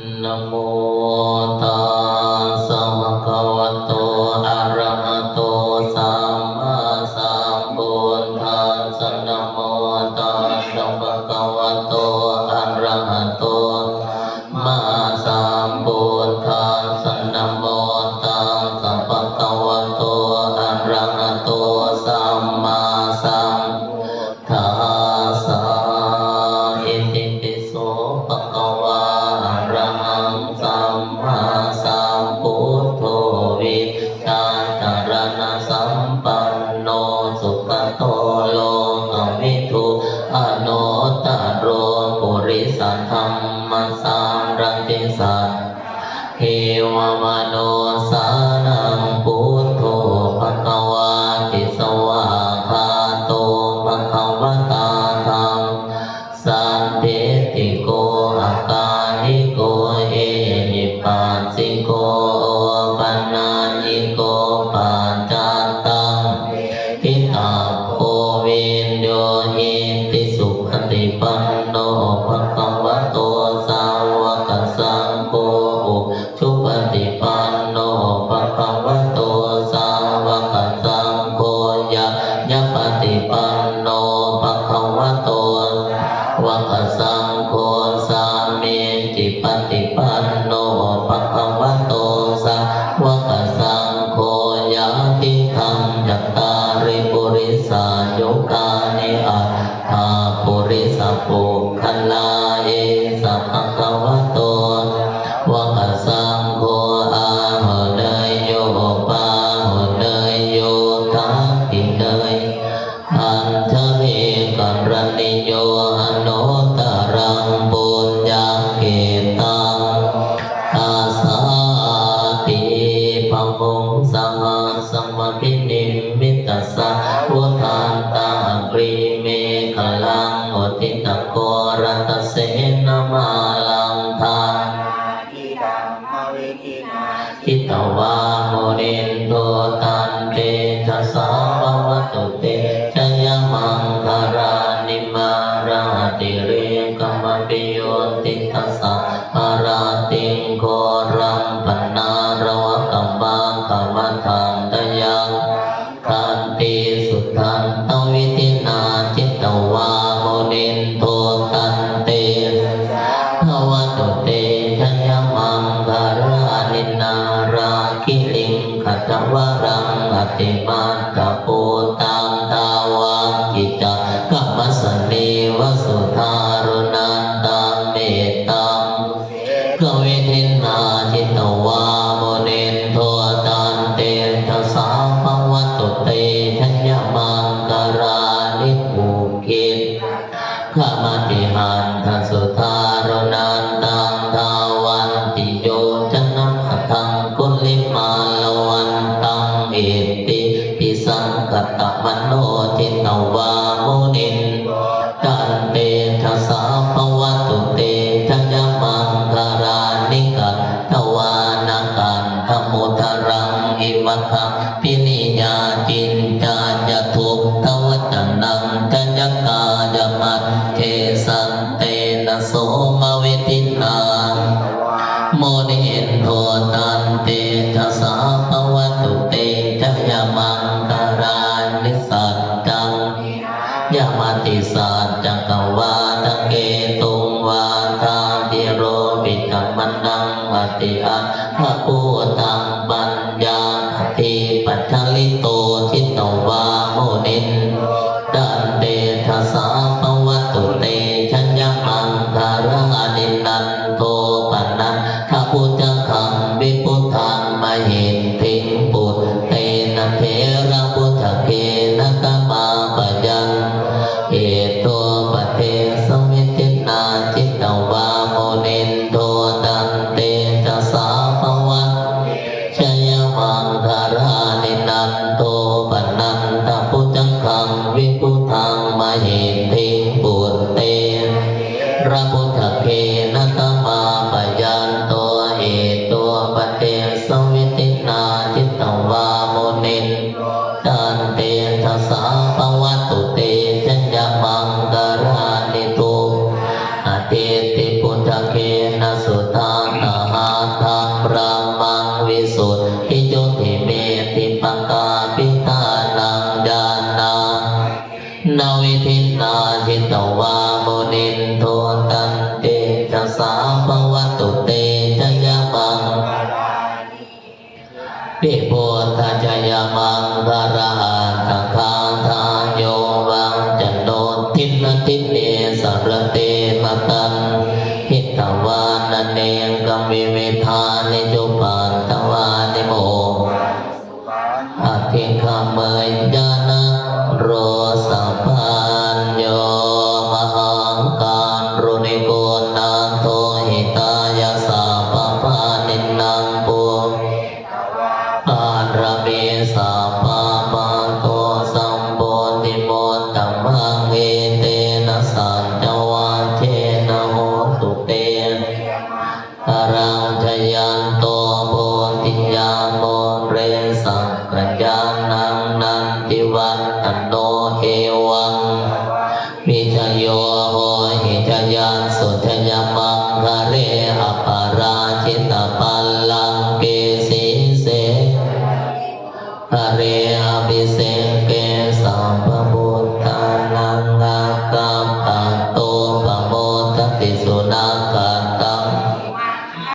නමෝ තා ทุอนตตโรปุริสัทธัมมัสสารรังติสัตเทวมโนสานังพุทโธภะคะวาติสวาคาโตภะคะวะตาธัมสันเทติโกอาการนิโกเอหิปัสสิโกปัญญญิโกปัจ ฏิปันโนภะคะวะโตสาวกสังโฆยะติธังจัตตาริปุริสายุกานิอัตถาปุริสปุคัลลาเอสัพพะคะวะโตวะกสังโฆอาหเนยโยปาหเนยโยทักขิเนยอันทะเมกัรณิโย ตุเตชยมังคารานิมาราติเรกมปิโยติทัสสะภาราติงโครัมปนารวะกัมบังขมัทันตยังคันติสุทันตวิตินาจิตตวาโมนินโทตันเตภวตุเตชยมังคารานินาราคิลิงขัตวรังอติมาตะ ข้ามาติหันทัสุธารนันตังทาวันติโยชนะขทังกุลิมาลวันตังเอติปิสังกตมโนทิตวามุนินตันเตทัสสะภวตุเตทัยมังคารานิกัตทวานากันธมุทรังอิมัคคะปินิยาจินจายทุ มันดังอติอัตพระปูตังปัญญาติปัจจลิโตทิโนวาโมนินดันเตทัสสะปวัตุเตชัญญมังคาระอนินันโตปันนันทาพุจังคำวิปุทังมาหินทิงปุตเตนะเทระพุทธเกนะามาปยังเอโตปเทส สุทิจุติเมติปังกาปิตานังดานานาวิทินาจิตตวาโมนินโทตันเตจัสาภวัตุเตจยมังปิโพธจยมังพระรหัตังคาทานโยวังจันโนทินทิเนสารเตมตังหิตวานเนงกัมวิเวทาางนางนติวัตันโนเอวังมิจยโหหิจยานสทยมังคะเรหปาราชิตาปัลังเกสีเสเรอภิเส